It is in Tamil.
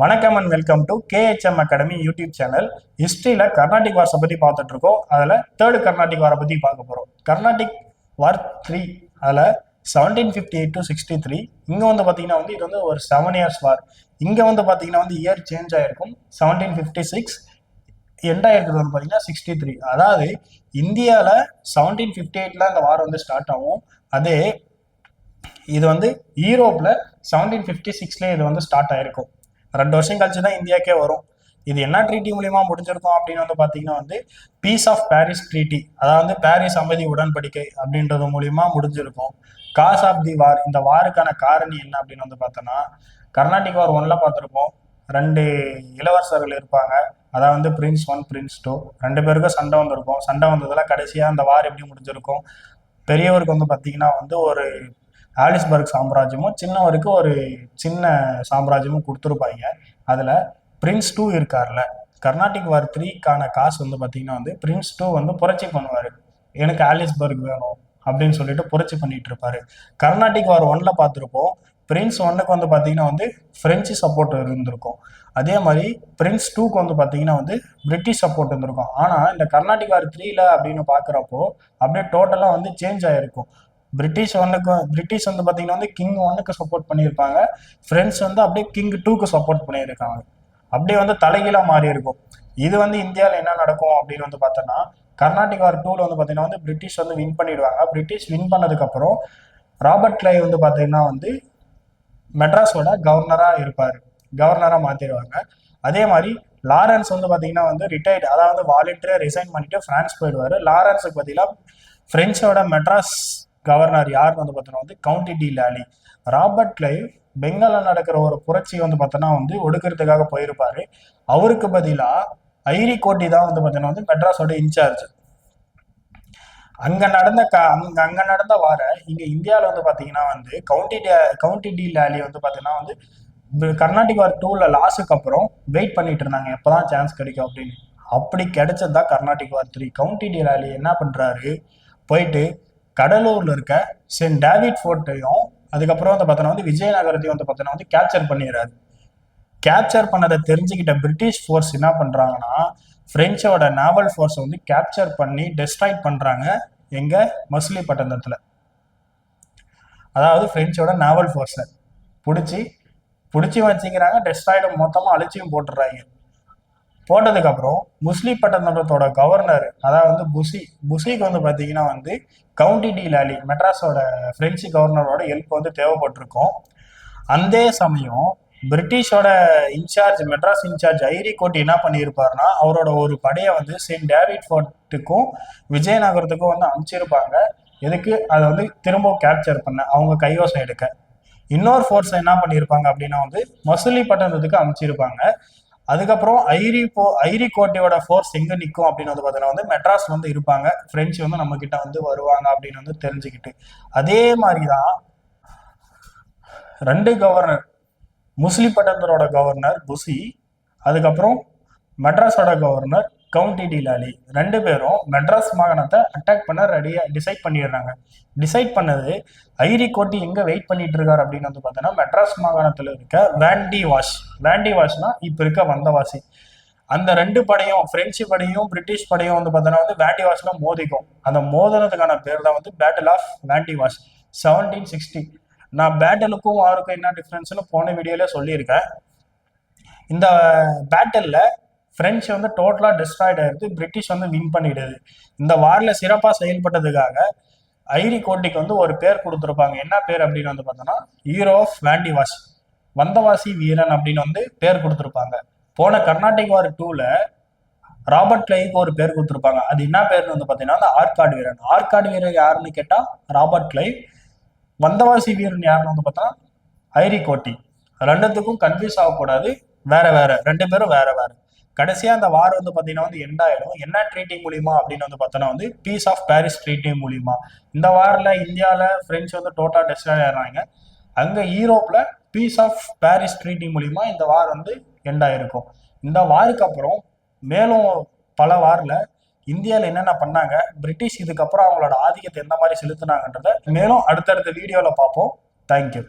வணக்கம் and welcome to KHM academy YouTube channel ஹிஸ்ட்ரியில் கர்நாடிக் வார்ஸை பற்றி பார்த்துட்டு இருக்கோம். அதில் தேர்டு கர்நாடிக் வாரை பற்றி பார்க்க போகிறோம் கர்நாடிக் வார் த்ரீ அதில் seventeen fifty eight to sixty three இங்கே வந்து பார்த்தீங்கன்னா வந்து இது வந்து ஒரு செவன் இயர்ஸ் வார் இங்கே வந்து பார்த்தீங்கன்னா வந்து இயர் சேஞ்ச் ஆகிருக்கும் செவன்டீன் ஃபிஃப்டி சிக்ஸ் எண்ட் ஆயிருக்கிறது வந்து பார்த்தீங்கன்னா சிக்ஸ்டி த்ரீ அதாவது இந்தியாவில் செவன்டீன் ஃபிஃப்டி எயிட்டில் அந்த வார் வந்து ஸ்டார்ட் ஆகும். அதே இது வந்து யூரோப்பில் செவன்டீன் ஃபிஃப்டி சிக்ஸ்லேயே இது வந்து ஸ்டார்ட் ஆயிருக்கும். ரெண்டு வருஷம் கழிச்சு தான் இந்தியாக்கே வரும். இது என்ன ட்ரீட்டி மூலியமா முடிஞ்சிருக்கும் அப்படின்னு வந்து பாத்தீங்கன்னா வந்து பீஸ் ஆஃப் பாரிஸ் ட்ரீட்டி அதாவது பாரிஸ் அமைதி உடன்படிக்கை அப்படின்றது மூலியமா முடிஞ்சிருக்கும். காஸ் ஆஃப் தி வார் இந்த வாருக்கான காரணி என்ன அப்படின்னு வந்து பார்த்தோன்னா கர்நாடிக் வார் ஒன்ல பார்த்துருப்போம் ரெண்டு இளவரசர்கள் இருப்பாங்க. அதாவது வந்து பிரின்ஸ் ஒன் பிரின்ஸ் டூ ரெண்டு பேருக்கும் சண்டை வந்திருக்கும். சண்டை வந்ததுல கடைசியாக அந்த வார் எப்படி முடிஞ்சிருக்கும்? பெரியவருக்கு வந்து பார்த்தீங்கன்னா வந்து ஒரு ஆலிஸ்பர்க் சாம்ராஜ்யமும் சின்னவருக்கு ஒரு சின்ன சாம்ராஜ்யமும் கொடுத்துருப்பாங்க. அதில் பிரின்ஸ் டூ இருக்கார்ல. கர்நாடிக் வார் த்ரீக்கான காசு வந்து பார்த்தீங்கன்னா வந்து பிரின்ஸ் டூ வந்து புரட்சி பண்ணுவார். எனக்கு ஆலிஸ்பர்க் வேணும் அப்படின்னு சொல்லிட்டு புரட்சி பண்ணிட்டு இருப்பாரு. கர்நாடிக் வார் ஒன்ல பார்த்துருப்போம் பிரின்ஸ் ஒன்னுக்கு வந்து பார்த்தீங்கன்னா வந்து ஃப்ரெஞ்சு சப்போர்ட் இருந்திருக்கும். அதே மாதிரி பிரின்ஸ் டூக்கு வந்து பார்த்தீங்கன்னா வந்து பிரிட்டிஷ் சப்போர்ட் இருந்திருக்கும். ஆனால் இந்த கர்நாடிக் வார் த்ரீல அப்படின்னு பார்க்குறப்போ அப்படியே டோட்டலாக வந்து சேஞ்ச் ஆகிருக்கும் பிரிட்டிஷ் ஒன்னுக்கு பிரிட்டிஷ் வந்து பார்த்தீங்கன்னா வந்து கிங் ஒன்னுக்கு சப்போர்ட் பண்ணியிருப்பாங்க. ஃப்ரெண்ட்ஸ் வந்து அப்படியே கிங் டூக்கு சப்போர்ட் பண்ணியிருக்காங்க. அப்படியே வந்து தலைகீழாக மாறி இருக்கும் இது வந்து இந்தியாவில் என்ன நடக்கும் அப்படின்னு வந்து பார்த்தோன்னா கர்நாடிக் வார் டூவில் வந்து பார்த்தீங்கன்னா வந்து பிரிட்டிஷ் வந்து வின் பண்ணிடுவாங்க. பிரிட்டிஷ் வின் பண்ணதுக்கப்புறம் ராபர்ட் கிளை வந்து பார்த்தீங்கன்னா வந்து மெட்ராஸோட கவர்னராக இருப்பார். கவர்னராக மாற்றிடுவாங்க அதே மாதிரி லாரன்ஸ் வந்து பார்த்தீங்கன்னா வந்து ரிட்டையர்ட் அதாவது வாலண்டியராக ரிசைன் பண்ணிட்டு ஃப்ரான்ஸ் போயிடுவார். லாரன்ஸுக்கு பார்த்தீங்கன்னா ஃப்ரெஞ்சோட மெட்ராஸ் கவர்னர் யாருன்னு வந்து பார்த்தோன்னா வந்து count de Lally. Robert Clive பெங்காலில் நடக்கிற ஒரு புரட்சி வந்து பார்த்தோன்னா வந்து ஒடுக்கிறதுக்காக போயிருப்பாரு. அவருக்கு பதிலாக ஐரி கோட்டி தான் வந்து பார்த்தீங்கன்னா வந்து மெட்ராஸோட இன்சார்ஜ். அங்க நடந்த க அங்க அங்க நடந்த வார இங்க இந்தியாவில் வந்து பாத்தீங்கன்னா வந்து கவுண்டி கவுண்டி டி லாலி வந்து பாத்தீங்கன்னா வந்து கர்நாடிக் வார் டூல லாஸுக்கு அப்புறம் வெயிட் பண்ணிட்டு இருந்தாங்க. எப்பதான் சான்ஸ் கிடைக்கும் அப்படின்னு. அப்படி கிடைச்சது தான் Carnatic war three count de Lally என்ன பண்றாரு? போயிட்டு கடலூர்ல இருக்க சென்ட் டேவிட் ஃபோர்ட்டையும் அதுக்கப்புறம் வந்து பார்த்தோன்னா வந்து விஜயநகரத்தையும் வந்து பார்த்தோன்னா வந்து கேப்சர் பண்ணிடுறாரு. கேப்சர் பண்ணதை தெரிஞ்சுக்கிட்ட பிரிட்டிஷ் ஃபோர்ஸ் என்ன பண்ணுறாங்கன்னா ஃப்ரெஞ்சோட நாவல் ஃபோர்ஸை வந்து கேப்சர் பண்ணி டெஸ்ட்ராய்ட் பண்ணுறாங்க எங்கள் மசிலிப்பட்டினத்தில் அதாவது ஃப்ரெஞ்சோட நாவல் ஃபோர்ஸை பிடிச்சி பிடிச்சி வச்சுக்கிறாங்க டெஸ்ட்ராய்டை மொத்தமாக அழிச்சியும் போட்டுடுறாங்க. போட்டதுக்கப்புறம் பட்டணத்தோட கவர்னர் அதாவது வந்து புசி புசிக்கு வந்து பார்த்தீங்கன்னா வந்து கவுண்டி டி லாலி மெட்ராஸோட பிரெஞ்சு கவர்னரோட ஹெல்ப் வந்து தேவைப்பட்டிருக்கும். அந்த சமயம் பிரிட்டிஷோட in charge Madras in charge Eyre Coote என்ன பண்ணியிருப்பாருன்னா அவரோட ஒரு படையை வந்து செயின்ட் டேவிட் ஃபோர்ட்டுக்கும் விஜயநகரத்துக்கும் வந்து அனுப்பிச்சிருப்பாங்க. எதுக்கு? அதை வந்து திரும்ப கேப்சர் பண்ண அவங்க கைவசம் எடுக்க. இன்னொரு ஃபோர்ஸ் என்ன பண்ணியிருப்பாங்க அப்படின்னா வந்து மசூலிப்பட்டினத்துக்கு அனுப்பிச்சிருப்பாங்க. அதுக்கப்புறம் ஐரி போ ஐரி கோட்டையோட ஃபோர்ஸ் எங்க நிற்கும் அப்படின்னு வந்து பார்த்தீங்கன்னா வந்து மெட்ராஸ் வந்து இருப்பாங்க. பிரெஞ்சு வந்து நம்ம கிட்ட வந்து வருவாங்க அப்படின்னு வந்து தெரிஞ்சுக்கிட்டு. அதே மாதிரி தான் ரெண்டு கவர்னர் முஸ்லிப்பட்டத்தரோட கவர்னர் புசி அதுக்கப்புறம் மெட்ராஸோட கவர்னர் கவுண்டி டி லாலி. ரெண்டு பேரும் மெட்ராஸ் மாகாணத்தை அட்டாக் பண்ண ரெடியாக டிசைட் பண்ணிடுறாங்க. டிசைட் பண்ணது ஐரி கோட்டி எங்கே வெயிட் பண்ணிட்டு இருக்காரு அப்படின்னு வந்து பார்த்தோன்னா மெட்ராஸ் மாகாணத்தில் இருக்க வேண்டி வாஷ் வேண்டி வாஷ்னா இப்போ இருக்க வந்தவாசி. அந்த ரெண்டு படையும் பிரெஞ்சு படையும் பிரிட்டிஷ் படையும் வந்து பார்த்தோன்னா வந்து வேண்டி வாஷ்ல மோதிக்கும். அந்த மோதினதுக்கான பேர் தான் வந்து battle of Wandiwash seventeen sixty நான் பேட்டலுக்கும் அவருக்கும் என்ன டிஃப்ரென்ஸ்னு போன வீடியோல சொல்லியிருக்கேன். இந்த பேட்டலில் பிரெஞ்சு வந்து டோட்டலாக டிஸ்ட்ராய்ட் ஆயிடுது. பிரிட்டிஷ் வந்து வின் பண்ணிடுது. இந்த வாரில் சிறப்பாக செயல்பட்டதுக்காக ஐரி கோட்டிக்கு வந்து ஒரு பேர் கொடுத்துருப்பாங்க. என்ன பேர் அப்படின்னு வந்து பார்த்தோன்னா ஹீரோ ஆஃப் வேண்டிவாஷ் வந்தவாசி வீரன் அப்படின்னு வந்து பேர் கொடுத்துருப்பாங்க. போன கர்நாடிக் வார் டூவில் ராபர்ட் கிளைக்கு ஒரு பேர் கொடுத்துருப்பாங்க. அது என்ன பேர்னு வந்து பார்த்தீங்கன்னா அந்த ஆர்காட் வீரன். ஆர்காட் வீரன் யாருன்னு கேட்டால் ராபர்ட் கிளைவ் வந்தவாசி வீரன் யாருன்னு வந்து பார்த்தா ஐரி கோட்டி. ரெண்டுத்துக்கும் கன்ஃபியூஸ் ஆகக்கூடாது. வேற வேற. ரெண்டு பேரும் வேற வேற. கடைசியா அந்த வார் வந்து பாத்தீங்கன்னா வந்து எண்ட் ஆயிடும். என்ன ட்ரீட்டி மூலியமா அப்படின்னு வந்து பார்த்தோன்னா வந்து பீஸ் ஆஃப் பாரிஸ் ட்ரீட்டி மூலியமா. இந்த வாரில் இந்தியாவில் பிரெஞ்சு வந்து tota டோட்டா டெஸ்டாய் ஆயிடுறாங்க. அங்க யூரோப்ல பீஸ் ஆஃப் பாரிஸ் ட்ரீட்டி மூலியமா இந்த வார் வந்து எண்ட் ஆயிருக்கும். இந்த வாருக்கு அப்புறம் மேலும் பல வாரில் இந்தியாவில் என்னென்ன பண்ணாங்க? பிரிட்டிஷ் இதுக்கப்புறம் அவங்களோட ஆதிக்கத்தை எந்த மாதிரி செலுத்தினாங்கன்றத மேலும் அடுத்தடுத்த வீடியோவில் பார்ப்போம். தேங்க்யூ